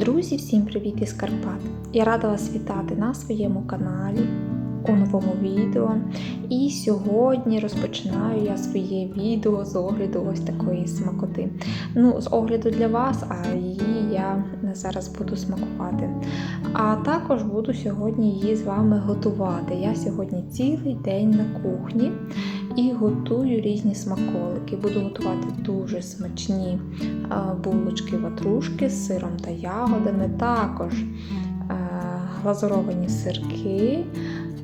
Друзі, всім привіт із Карпат! Я рада вас вітати на своєму каналі у новому відео. І сьогодні розпочинаю я своє відео з огляду ось такої смакоти. Ну, з огляду для вас, а її я зараз буду смакувати. А також буду сьогодні її з вами готувати. Я сьогодні цілий день на кухні і готую різні смаколики. Буду готувати дуже смачні булочки ватрушки з сиром та ягодами, також е, глазуровані сирки,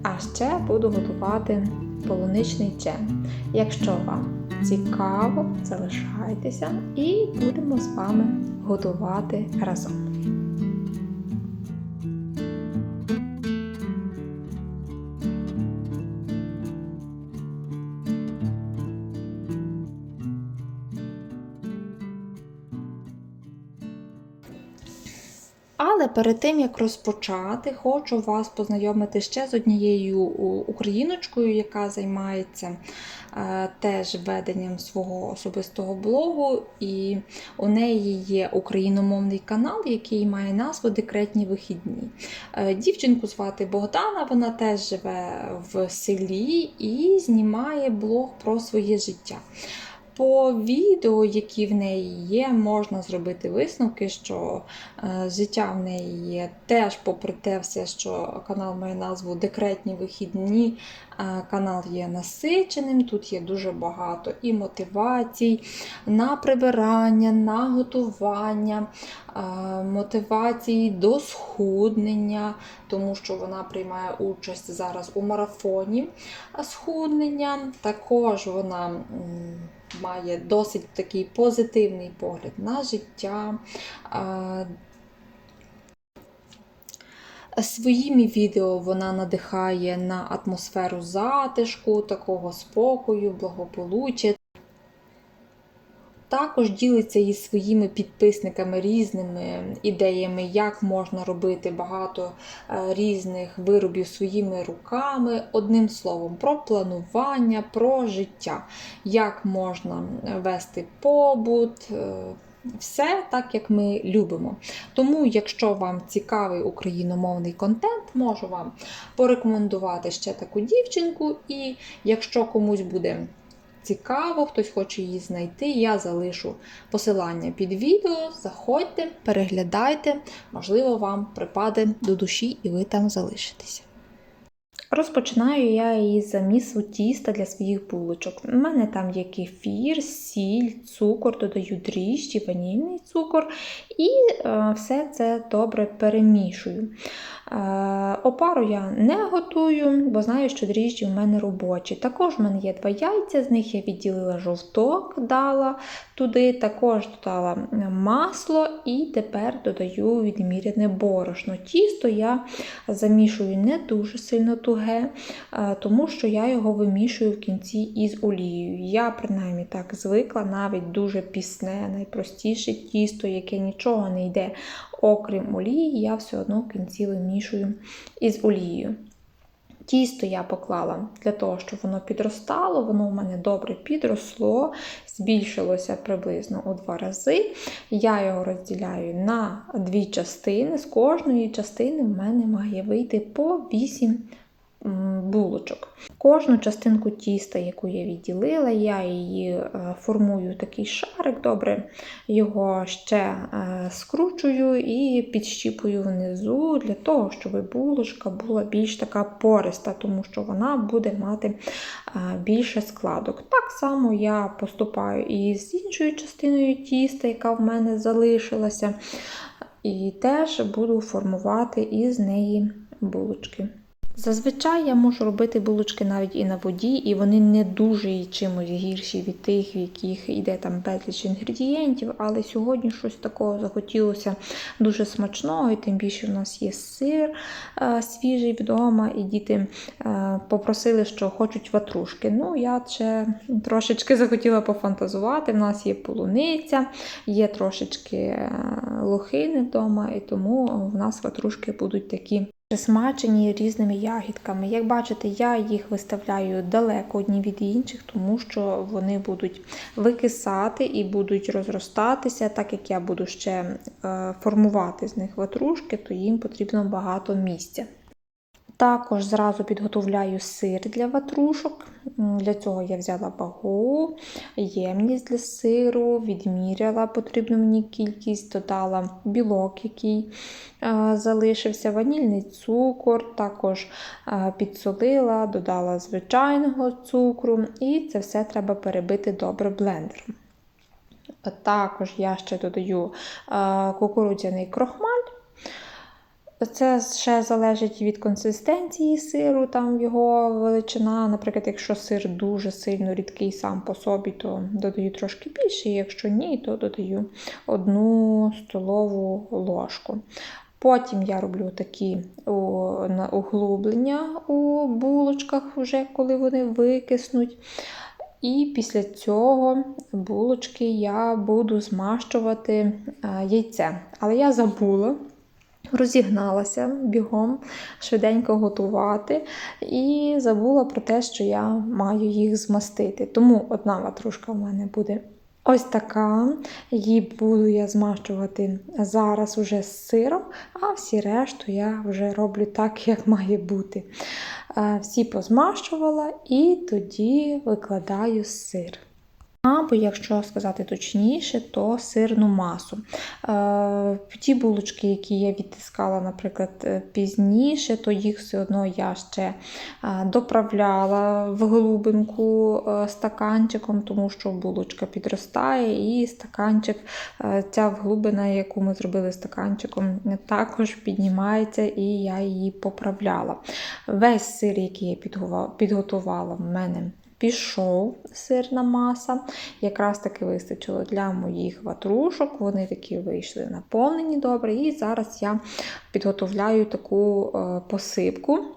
а ще буду готувати полуничний джем. Якщо вам цікаво, залишайтеся і будемо з вами готувати разом. Перед тим як розпочати, хочу вас познайомити ще з однією україночкою, яка займається е, теж веденням свого особистого блогу. І у неї є україномовний канал, який має назву Декретні вихідні. Е, дівчинку звати Богдана, вона теж живе в селі і знімає блог про своє життя. По відео, які в неї є, можна зробити висновки, що е, життя в неї є теж, попри те, все, що канал має назву Декретні вихідні. Е, канал є насиченим, тут є дуже багато і мотивацій на прибирання, на готування, е, мотивації до схуднення, тому що вона приймає участь зараз у марафоні схуднення. Також вона. Має досить такий позитивний погляд на життя. Своїми відео вона надихає на атмосферу затишку, такого спокою, благополуччя. Також ділиться із своїми підписниками різними ідеями, як можна робити багато е, різних виробів своїми руками. Одним словом, про планування, про життя, як можна вести побут. е, Все так, як ми любимо. Тому, якщо вам цікавий україномовний контент, можу вам порекомендувати ще таку дівчинку. І якщо комусь буде цікаво, хтось хоче її знайти, я залишу посилання під відео. Заходьте, переглядайте, можливо, вам припаде до душі і ви там залишитеся. Розпочинаю я із замісу тіста для своїх булочок. У мене там є кефір, сіль, цукор, додаю дріжджі, ванільний цукор і е, все це добре перемішую. Е, Опару я не готую, бо знаю, що дріжджі в мене робочі. Також в мене є два яйця, з них я відділила жовток, дала туди, також додала масло і тепер додаю відміряне борошно. Тісто я замішую не дуже сильно туге, е, тому що я його вимішую в кінці із олією. Я, принаймні, так звикла, навіть дуже пісне, найпростіше тісто, яке нічого не йде, окрім олії, я все одно в кінці вимішую із олією. Тісто я поклала для того, щоб воно підростало, воно у мене добре підросло, збільшилося приблизно у два рази. Я його розділяю на дві частини. З кожної частини в мене має вийти по 8 булочок. Кожну частинку тіста, яку я відділила, я її е, формую такий шарик, добре його ще е, скручую і підщіпую внизу для того, щоб булочка була більш така пориста, тому що вона буде мати е, більше складок. Так само я поступаю і з іншою частиною тіста, яка в мене залишилася, і теж буду формувати із неї булочки. Зазвичай я можу робити булочки навіть і на воді, і вони не дуже чимось гірші від тих, в яких йде там безліч інгредієнтів. Але сьогодні щось такого захотілося дуже смачного, і тим більше в нас є сир е, свіжий вдома, і діти е, попросили, що хочуть ватрушки. Ну, я ще трошечки захотіла пофантазувати. В нас є полуниця, є трошечки е, лохини вдома, і тому в нас ватрушки будуть такі Присмачені різними ягідками. Як бачите, я їх виставляю далеко одні від інших, тому що вони будуть викисати і будуть розростатися. Так як я буду ще е, формувати з них ватрушки, то їм потрібно багато місця. Також зразу підготовляю сир для ватрушок. Для цього я взяла вагу, ємність для сиру, відміряла потрібну мені кількість, додала білок, який е, залишився, ванільний цукор, також е, підсолила, додала звичайного цукру, і це все треба перебити добре блендером. Також я ще додаю е, кукурудзяний крохмаль. Це ще залежить від консистенції сиру, там його величина. Наприклад, якщо сир дуже сильно рідкий сам по собі, то додаю трошки більше, якщо ні, то додаю одну столову ложку. Потім я роблю такі углублення у булочках, вже коли вони викиснуть. І після цього булочки я буду змащувати яйце. Але я забула, розігналася бігом швиденько готувати і забула про те, що я маю їх змастити. Тому одна ватрушка в мене буде ось така. Її буду я змащувати зараз уже з сиром, а всі решту я вже роблю так, як має бути. Е, Всі позмащувала і тоді викладаю сир. Або, якщо сказати точніше, то сирну масу. Е, Ті булочки, які я відтискала, наприклад, е, пізніше, то їх все одно я ще е, доправляла в глибинку е, стаканчиком, тому що булочка підростає, і стаканчик, ця вглубина, яку ми зробили стаканчиком, також піднімається, і я її поправляла. Весь сир, який я підготувала, в мене пішов сирна маса. Якраз таки вистачило для моїх ватрушок. Вони такі вийшли наповнені добре. І зараз я підготовляю таку е, посипку.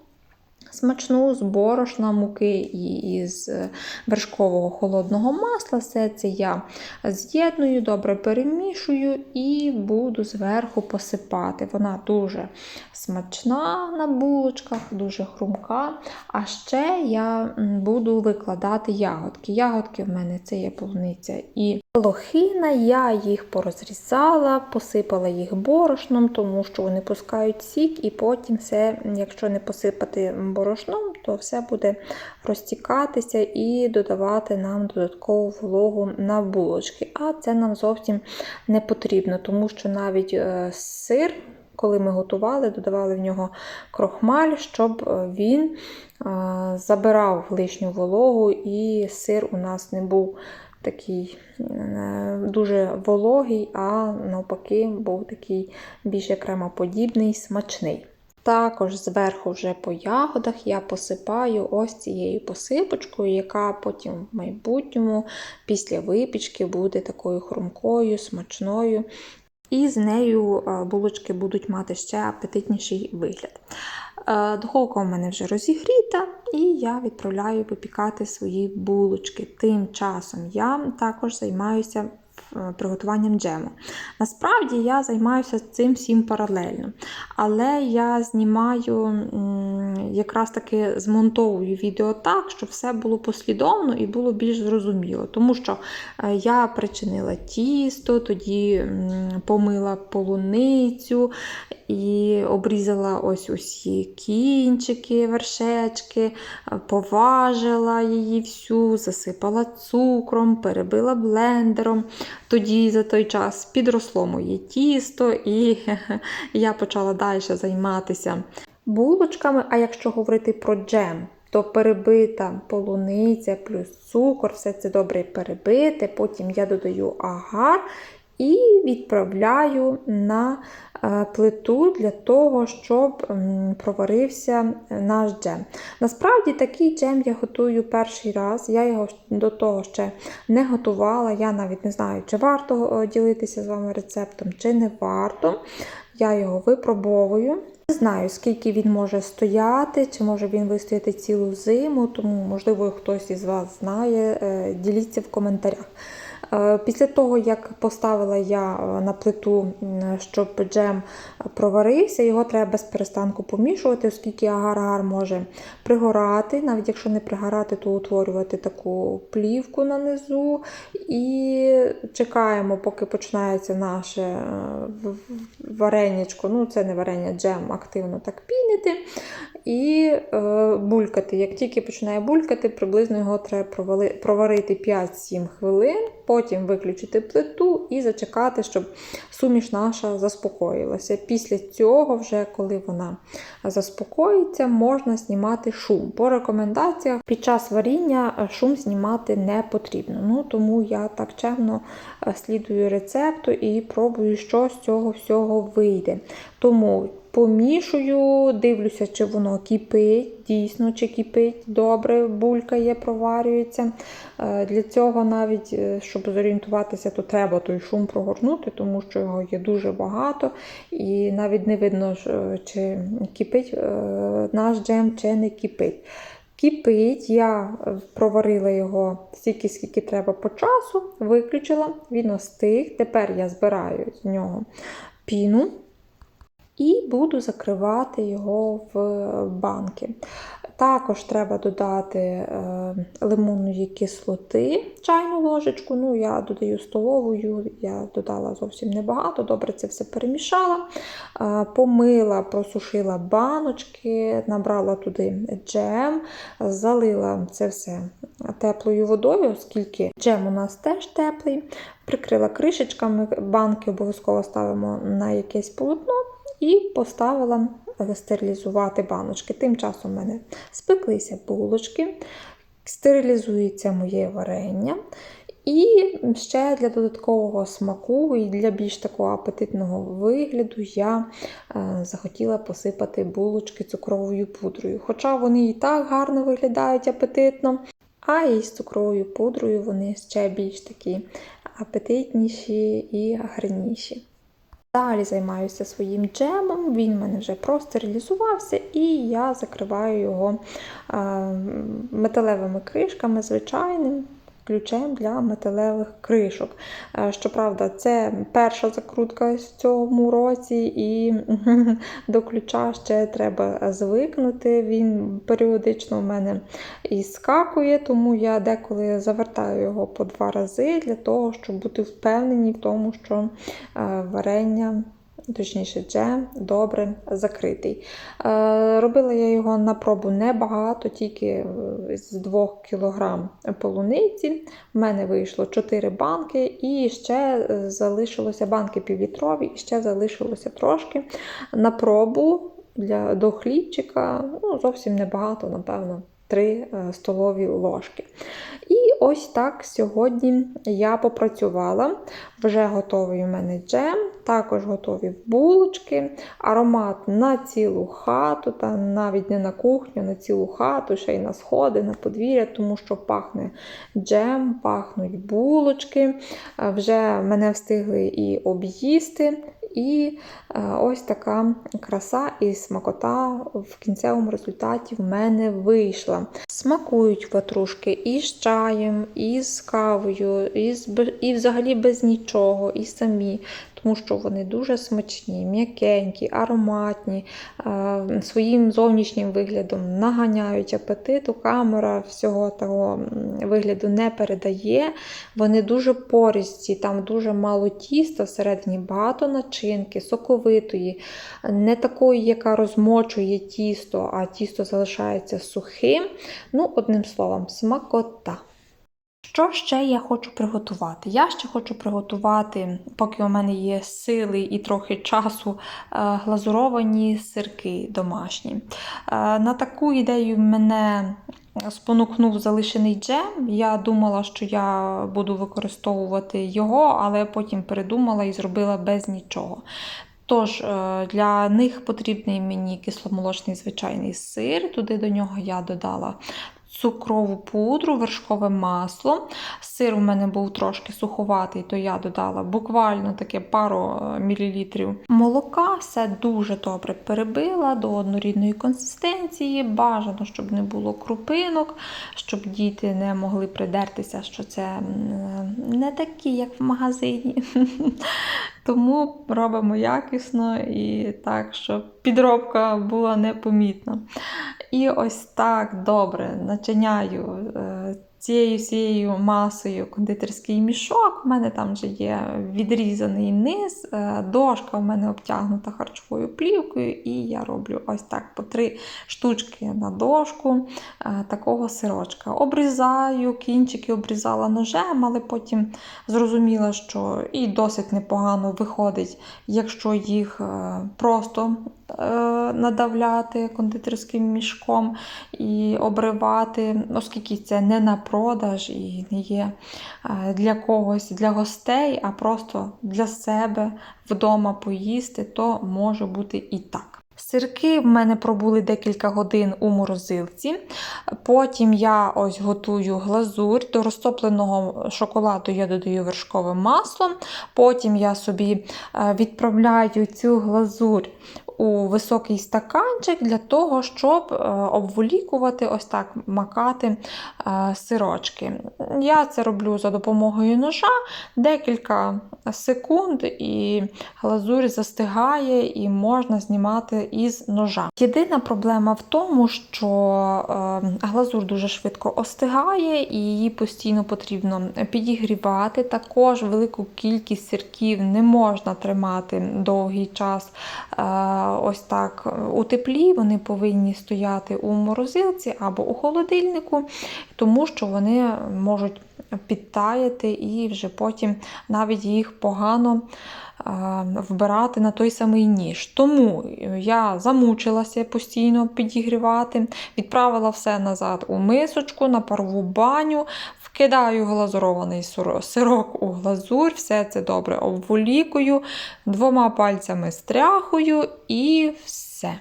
Смачну з борошна, муки і із е, вершкового холодного масла. Все це я з'єдную, добре перемішую і буду зверху посипати. Вона дуже смачна на булочках, дуже хрумка. А ще я буду викладати ягодки. Ягодки в мене це є полуниця і лохина. Я їх порозрізала, посипала їх борошном, тому що вони пускають сік, і потім все, якщо не посипати то все буде розтікатися і додавати нам додаткову вологу на булочки. А це нам зовсім не потрібно, тому що навіть е, сир. Коли ми готували, додавали в нього крохмаль, щоб е, він е, забирав лишню вологу, і сир у нас не був такий дуже вологий, а навпаки, був такий більше кремоподібний, смачний. Також зверху вже по ягодах я посипаю ось цією посипочкою, яка потім в майбутньому після випічки буде такою хрумкою, смачною. І з нею е, булочки будуть мати ще апетитніший вигляд. Е, Духовка у мене вже розігріта, і я відправляю випікати свої булочки. Тим часом я також займаюся приготуванням джему. Насправді я займаюся цим всім паралельно, але я знімаю якраз таки змонтовую відео так, щоб все було послідовно і було більш зрозуміло. Тому що е, я причинила тісто, тоді помила полуницю і обрізала ось усі кінчики, вершечки, поважила її всю, засипала цукром, перебила блендером. Тоді за той час підросло моє тісто, і я почала далі займатися булочками. А якщо говорити про джем, то перебита полуниця плюс цукор, все це добре перебити. Потім я додаю агар і відправляю на е, плиту для того, щоб проварився наш джем. Насправді такий джем я готую перший раз. Я його до того ще не готувала. Я навіть не знаю, чи варто е, ділитися з вами рецептом, чи не варто. Я його випробовую. Не знаю, скільки він може стояти, чи може він вистояти цілу зиму, тому, можливо, хтось із вас знає, е, діліться в коментарях. Е, Після того, як поставила я е, на плиту, щоб джем проварився, його треба без перестанку помішувати, оскільки агар-агар може пригорати. Навіть якщо не пригорати, то утворювати таку плівку на низу. І чекаємо, поки починається наше е, в- в- варенячко. Ну, це не варення, джем активно так пінити і е, булькати. Як тільки починає булькати, приблизно його треба проварити 5-7 хвилин, потім виключити плиту і зачекати, щоб суміш наша заспокоїлася. Після цього, вже коли вона заспокоїться, можна знімати шум. По рекомендаціях під час варіння е, шум знімати не потрібно. Ну, тому я так чемно е, слідую рецепту і пробую, що з цього всього вийде. Тому помішую, дивлюся, чи воно кипить, дійсно, чи кипить добре, булькає, проварюється. Е, Для цього навіть, е, щоб зорієнтуватися, то треба той шум прогорнути, тому що його є дуже багато, і навіть не видно, чи кипить е, наш джем, чи не кипить. Кипить, я е, проварила його стільки, скільки треба по часу, виключила, він остиг. Тепер я збираю з нього піну і буду закривати його в банки. Також треба додати е, лимонної кислоти, чайну ложечку. Ну, я додаю столовою, я додала зовсім небагато, добре це все перемішала. Е, помила, просушила баночки, набрала туди джем, залила це все теплою водою, оскільки джем у нас теж теплий. Прикрила кришечками, банки обов'язково ставимо на якесь полотно і поставила стерилізувати баночки. Тим часом в мене спеклися булочки, стерилізується моє варення. І ще для додаткового смаку і для більш такого апетитного вигляду я е, захотіла посипати булочки цукровою пудрою. Хоча вони і так гарно виглядають апетитно, а і з цукровою пудрою вони ще більш такі апетитніші і гарніші. Далі займаюся своїм джемом, він в мене вже простерилізувався, і я закриваю його е, металевими кришками, звичайним ключем для металевих кришок. Е, Щоправда, це перша закрутка в цьому році, і до ключа ще треба звикнути. Він періодично в мене і скакує, тому я деколи завертаю його по два рази для того, щоб бути впевнені в тому, що е, варення. Точніше, джем добре закритий. Е, робила я його на пробу небагато, тільки е, з 2 кг полуниці. В мене вийшло 4 банки, і ще е, залишилося банки півлітрові, і ще залишилося трошки на пробу для, до. Ну, зовсім небагато, напевно. 3 столові ложки. І ось так сьогодні я попрацювала. Вже готовий у мене джем, також готові булочки, аромат на цілу хату, та навіть не на кухню, на цілу хату, ще й на сходи, на подвір'я, тому що пахне джем, пахнуть булочки. Вже мене встигли і об'їсти. І е, ось така краса і смакота в кінцевому результаті в мене вийшла. Смакують ватрушки і з чаєм, і з кавою, і, з, і взагалі без нічого, і самі. Тому що вони дуже смачні, м'якенькі, ароматні, е, своїм зовнішнім виглядом наганяють апетиту. Камера всього того вигляду не передає. Вони дуже пористі, там дуже мало тіста, всередині багато начинки, соковитої, не такої, яка розмочує тісто, а тісто залишається сухим. Ну, одним словом, смакота. Що ще я хочу приготувати? Я ще хочу приготувати, поки у мене є сили і трохи часу, глазуровані сирки домашні. На таку ідею мене спонукнув залишений джем. Я думала, що я буду використовувати його, але потім передумала і зробила без нічого. Тож, для них потрібний мені кисломолочний звичайний сир. Туди до нього я додала цукрову пудру, вершкове масло. Сир у мене був трошки суховатий, то я додала буквально таке пару е, мілілітрів молока. Все дуже добре перебила до однорідної консистенції. Бажано, щоб не було крупинок, щоб діти не могли придертися, що це не такі, як в магазині. Тому робимо якісно і так, щоб підробка була непомітна. І ось так добре начиняю е, цією всією масою кондитерський мішок. У мене там вже є відрізаний низ, е, дошка в мене обтягнута харчовою плівкою, і я роблю ось так по три штучки на дошку е, такого сирочка. Обрізаю, кінчики обрізала ножем, але потім зрозуміла, що і досить непогано виходить, якщо їх просто надавляти кондитерським мішком і обривати, оскільки це не на продаж і не є е, для когось, для гостей, а просто для себе вдома поїсти, то може бути і так. Сирки в мене пробули декілька годин у морозилці. Потім я ось готую глазурь. До розтопленого шоколаду я додаю вершкове масло. Потім я собі е, відправляю цю глазурь у високий стаканчик для того, щоб е, обволікувати, ось так макати е, сирочки. Я це роблю за допомогою ножа декілька секунд, і глазурь застигає і можна знімати із ножа. Єдина проблема в тому, що е, глазур дуже швидко остигає, і її постійно потрібно підігрівати. Також велику кількість сирків не можна тримати довгий час ось так у теплі. Вони повинні стояти у морозилці або у холодильнику, тому що вони можуть підтаяти і вже потім навіть їх погано е, вбирати на той самий ніж. Тому я замучилася постійно підігрівати, відправила все назад у мисочку, на парову баню, вкидаю глазурований сирок у глазурь, все це добре обволікую, двома пальцями стряхую і все.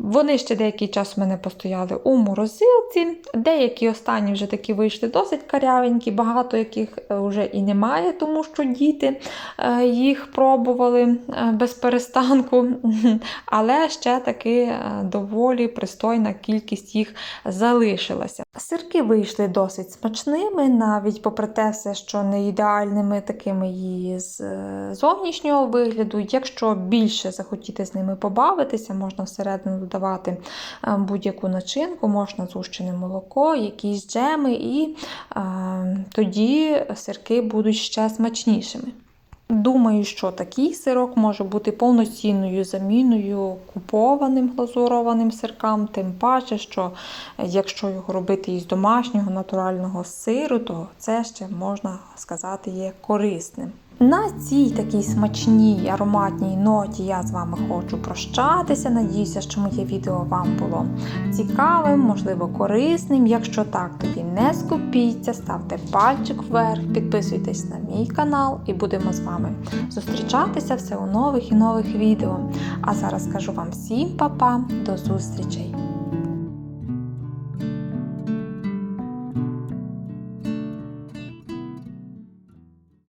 Вони ще деякий час в мене постояли у морозилці. Деякі останні вже такі вийшли досить карявенькі, багато яких е, вже і немає, тому що діти е, їх пробували е, без перестанку. Але ще таки доволі пристойна кількість їх залишилася. Сирки вийшли досить смачними, навіть попри те, все, що не ідеальними такими її з е, зовнішнього вигляду. Якщо більше захотіти з ними побавитися, можна всередину додавати е, будь-яку начинку, можна згущене молоко, якісь джеми, і е, тоді сирки будуть ще смачнішими. Думаю, що такий сирок може бути повноцінною заміною купованим глазурованим сиркам, тим паче, що е, якщо його робити із домашнього натурального сиру, то це ще можна сказати є корисним. На цій такій смачній ароматній ноті я з вами хочу прощатися. Надіюся, що моє відео вам було цікавим, можливо, корисним. Якщо так, тоді не скупіться, ставте пальчик вверх, підписуйтесь на мій канал і будемо з вами зустрічатися все у нових і нових відео. А зараз кажу вам всім па-па, до зустрічей!